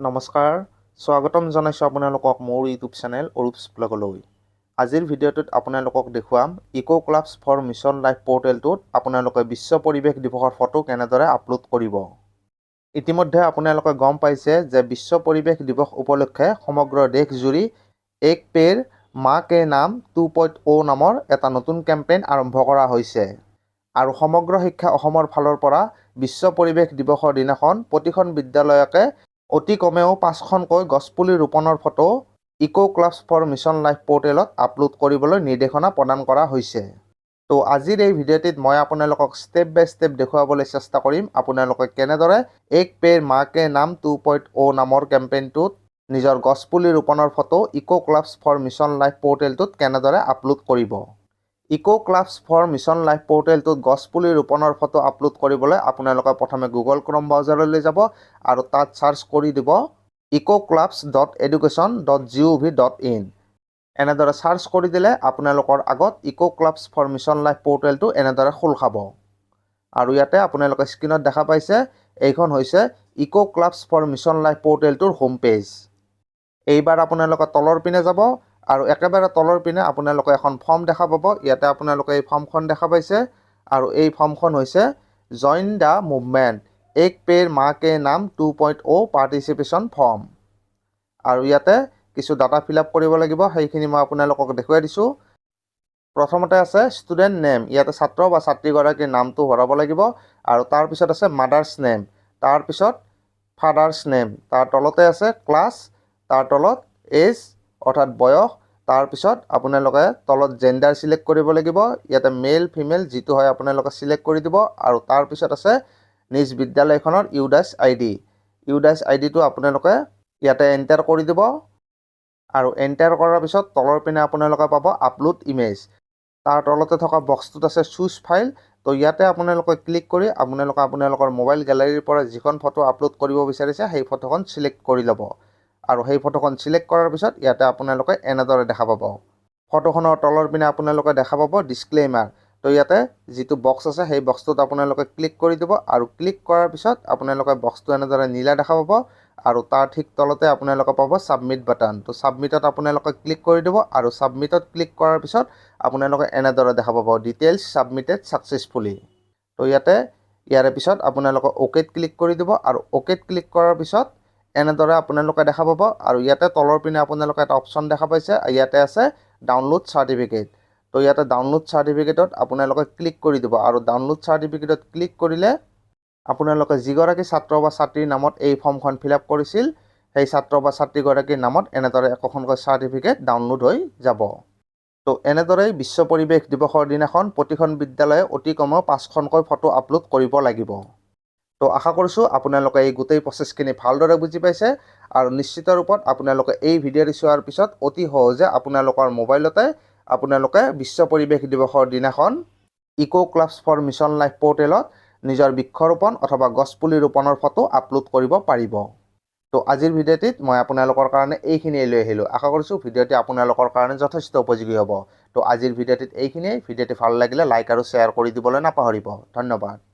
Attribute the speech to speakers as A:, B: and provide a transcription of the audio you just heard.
A: নমস্কাৰ স্বাগতম জনাইছোঁ আপোনালোকক মোৰ ইউটিউব চেনেল অৰূপছ ব্লগলৈ। আজিৰ ভিডিঅ'টোত আপোনালোকক দেখুৱাম eco' clubs for mission life পৰ্টেলটোত আপোনালোকে বিশ্ব পৰিৱেশ দিৱসৰ ফটো কেনেদৰে আপলোড কৰিব। ইতিমধ্যে আপোনালোকে গম পাইছে যে বিশ্ব পৰিৱেশ দিৱস উপলক্ষে সমগ্ৰ দেশজুৰি এক পেৰ মা কে নাম টু পইণ্ট অ' নামৰ এটা নতুন কেম্পেইন আৰম্ভ কৰা হৈছে। আৰু সমগ্ৰ শিক্ষা অসমৰ ফালৰ পৰা বিশ্ব পৰিৱেশ দিৱসৰ দিনাখন প্ৰতিখন বিদ্যালয়কে অতি কমেও পাঁচখনকৈ গছপুলি ৰোপণৰ photo eco' clubs for mission life পৰ্টেলত আপলোড কৰিবলৈ নিৰ্দেশনা প্ৰদান কৰা হৈছে। তো আজিৰ এই ভিডিঅ'টিত মই আপোনালোকক ষ্টেপ বাই ষ্টেপ দেখুৱাবলৈ চেষ্টা কৰিম। আপোনালোকে কেনেদৰে এক পেৰ মা কে নাম টু পইণ্ট অ' নামৰ কেম্পেইনটোত নিজৰ গছপুলি ৰোপণৰ photo eco' clubs for mission life পৰ্টেলটোত কেনেদৰে আপলোড কৰিব। Eco' clubs for mission life পৰ্টেলটোত গছপুলি ৰোপণৰ ফটো আপলোড কৰিবলৈ আপোনালোকে প্ৰথমে গুগল ক্ৰম ব্ৰাউজাৰলৈ যাব আৰু তাত চাৰ্চ কৰি দিব eco' clubs dot education dot G O' V dot in. এনেদৰে চাৰ্চ কৰি দিলে আপোনালোকৰ আগত eco' clubs for mission life পৰ্টেলটো এনেদৰে খোল খাব। আৰু ইয়াতে আপোনালোকে স্ক্ৰীণত দেখা পাইছে এইখন হৈছে eco' clubs for mission life পৰ্টেলটোৰ home page. এইবাৰ আপোনালোকে তলৰ পিনে যাব আৰু একেবাৰে তলৰ পিনে আপোনালোকে এখন ফৰ্ম দেখা পাব। ইয়াতে আপোনালোকে এই ফৰ্মখন দেখা পাইছে। আৰু এই ফৰ্মখন হৈছে জইন দ্য মুভমেণ্ট এক পেৰ মা কে নাম two point O' participation form আৰু ইয়াতে কিছু ডাটা ফিল আপ কৰিব লাগিব সেইখিনি মই আপোনালোকক দেখুৱাই দিছোঁ। প্ৰথমতে আছে ষ্টুডেণ্ট নেম ইয়াতে ছাত্ৰ বা ছাত্ৰীগৰাকীৰ নামটো ভৰাব লাগিব। আৰু তাৰপিছত আছে মাদাৰ্ছ নেম তাৰপিছত ফাদাৰ্ছ নেম তাৰ তলতে আছে ক্লাছ তাৰ তলত এজ অৰ্থাৎ বয়স তাৰপিছত আপোনালোকে তলত জেণ্ডাৰ ছিলেক্ট কৰিব লাগিব। ইয়াতে মেল ফিমেল যিটো হয় আপোনালোকে ছিলেক্ট কৰি দিব আৰু তাৰপিছত আছে নিজ বিদ্যালয়খনৰ ইউডাইচ আই ডি ইউডাইচ আই ডিটো আপোনালোকে ইয়াতে এণ্টাৰ কৰি দিব আৰু এণ্টাৰ কৰাৰ পিছত তলৰ পিনে আপোনালোকে পাব আপলোড ইমেজ তাৰ তলতে থকা বক্সটোত আছে চুজ ফাইল তো ইয়াতে আপোনালোকে ক্লিক কৰি আপোনালোকে আপোনালোকৰ মোবাইল গেলাৰীৰ পৰা যিখন ফটো আপলোড কৰিব বিচাৰিছে সেই ফটোখন ছিলেক্ট কৰি ল'ব। আৰু সেই ফটোখন ছিলেক্ট কৰাৰ পিছত ইয়াতে আপোনালোকে এনেদৰে দেখা পাব। ফটোখনৰ তলৰ পিনে আপোনালোকে দেখা পাব ডিছক্লেইমাৰ তো ইয়াতে যিটো বক্স আছে সেই বক্সটোত আপোনালোকে ক্লিক কৰি দিব আৰু ক্লিক কৰাৰ পিছত আপোনালোকে বক্সটো এনেদৰে নীলা দেখা পাব আৰু তাৰ ঠিক তলতে আপোনালোকে পাব ছাবমিট বাটন তো ছাবমিটত আপোনালোকে ক্লিক কৰি দিব আৰু ছাবমিটত ক্লিক কৰাৰ পিছত আপোনালোকে এনেদৰে দেখা পাব ডিটেইলছ ছাবমিটেড ছাকচেছফুলি তো ইয়াতে ইয়াৰে পিছত আপোনালোকে অ'কেত ক্লিক কৰি দিব আৰু অ'কেত ক্লিক কৰাৰ পিছত এনেদৰে আপোনালোকে দেখা পাব আৰু ইয়াতে তলৰ পিনে আপোনালোকে এটা অপশ্যন দেখা পাইছে ইয়াতে আছে ডাউনলোড চাৰ্টিফিকেট তো ইয়াতে ডাউনলোড চাৰ্টিফিকেটত আপোনালোকে ক্লিক কৰি দিব আৰু ডাউনলোড চাৰ্টিফিকেটত ক্লিক কৰিলে আপোনালোকে যিগৰাকী ছাত্ৰ বা ছাত্ৰীৰ নামত এই ফৰ্মখন ফিল আপ কৰিছিল সেই ছাত্ৰ বা ছাত্ৰীগৰাকীৰ নামত এনেদৰে একোখনকৈ চাৰ্টিফিকেট ডাউনলোড হৈ যাব। তো এনেদৰেই বিশ্ব পৰিৱেশ দিৱসৰ দিনাখন প্ৰতিখন বিদ্যালয়ে অতি কমেও পাঁচখনকৈ ফটো আপলোড কৰিব লাগিব। তো আশা কৰিছোঁ আপোনালোকে এই গোটেই প্ৰচেছখিনি ভালদৰে বুজি পাইছে আৰু নিশ্চিত ৰূপত আপোনালোকে এই ভিডিঅ'টো চোৱাৰ পিছত অতি সহজে আপোনালোকৰ মোবাইলতে আপোনালোকে বিশ্ব পৰিৱেশ দিৱসৰ দিনাখন eco' clubs for mission life পৰ্টেলত নিজৰ বৃক্ষৰোপণ অথবা গছপুলি ৰোপণৰ ফটো আপলোড কৰিব পাৰিব। তো আজিৰ ভিডিঅ'টিত মই আপোনালোকৰ কাৰণে এইখিনিয়ে লৈ আহিলোঁ। আশা কৰিছোঁ ভিডিঅ'টি আপোনালোকৰ কাৰণে যথেষ্ট উপযোগী হ'ব। তো আজিৰ ভিডিঅ'টিত এইখিনিয়ে। ভিডিঅ'টি ভাল লাগিলে লাইক আৰু শ্বেয়াৰ কৰি দিবলৈ নাপাহৰিব। ধন্যবাদ।